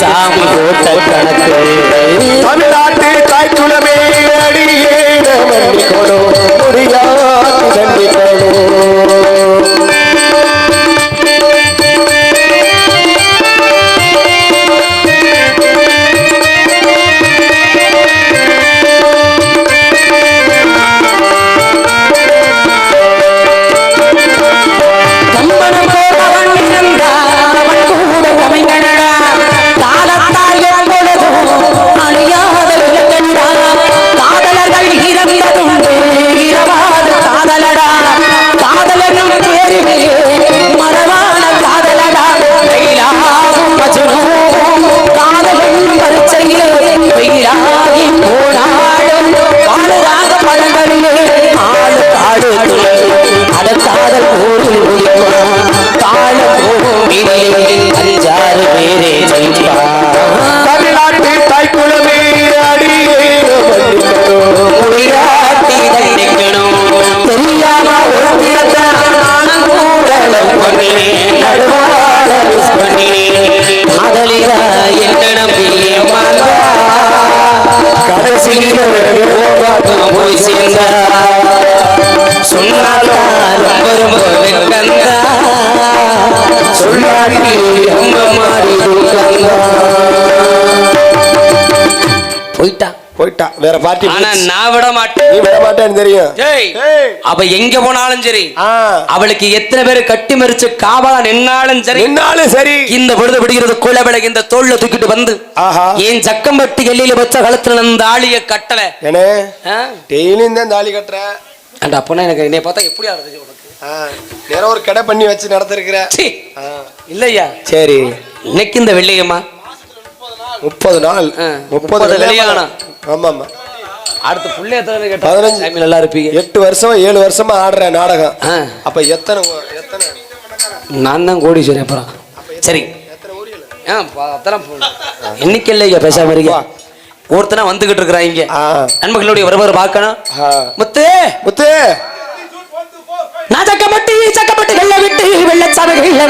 சாமி போட்ட கணக்கு தமிழ்நாட்டு காடு துளை அட காதல் ஊரில் ஒழிக்கும் காலம் பூமியிலே அஞ்சாறு பேரே ஜெயிப்பார் தமிழ்நாட்டு தாய்க்குலமே அடியே மன்னிக்கணும் முடியாட்டி தண்டிக்கணும் தெரியாம ஒரு திறத்தை நானும் கூட love பண்ணினேன். நடுவால miss பண்ணினேன். காதலிடா என்ன நம்பி ஏமாந்தா. கடைசியில போகாம போய் சேர்ந்தா. போயிட்டான் போயிட்டா. வேற பார்ட்டி ஆனா நான் விட மாட்டேன். நீ விட மாட்டேன்னு தெரியும். ஏய் ஏய். அவ எங்க போனாலும் சரி அவளுக்கு எத்தனை பேர் கட்டி மறிச்சு காவலா நின்னாலும் சரி நின்னாலும் சரி. இந்த பொழுது விடுகிறது குலவில இந்த தோல்ல தூக்கிட்டு வந்து. ஆஹா. ஏன் ஜக்கம்பட்டி எல்லையில வச்ச கழுத்துல அந்த ஆளிய கட்டல? டெய்லியும் தான் தாலி கட்டுற. அண்ட் அப்பனா எனக்கு என்னை பார்த்தா எப்படி ஆகுது உனக்கு ஆ, நேரம் ஒரு கடை பண்ணி வச்சு நடத்திருக்கிற. இல்லையா? சரி. இன்னைக்கு இந்த வெள்ளியம்மா. முப்பது நாள். முப்பது. கல்யாணம். ஆமா ஆமா அடுத்து புள்ளி எத்தனை கேட்டா? பதினஞ்சு. நல்லா இருப்பீங்க. எட்டு வருஷம் ஏழு வருஷமா ஆடுற நாடகம். அப்ப எத்தனை எத்தனை? நான் தான் கோடீஸ்வரி அப்புறம். சரி. ஆ அதெல்லாம். இன்னைக்கு இல்லையா பேசாம இருக்க ஒருத்தனா வந்துகிட்டு இருக்கிறாங்க. நண்பர்களுடைய வருவார் பார்க்கணும். முத்து! முத்து! வெள்ள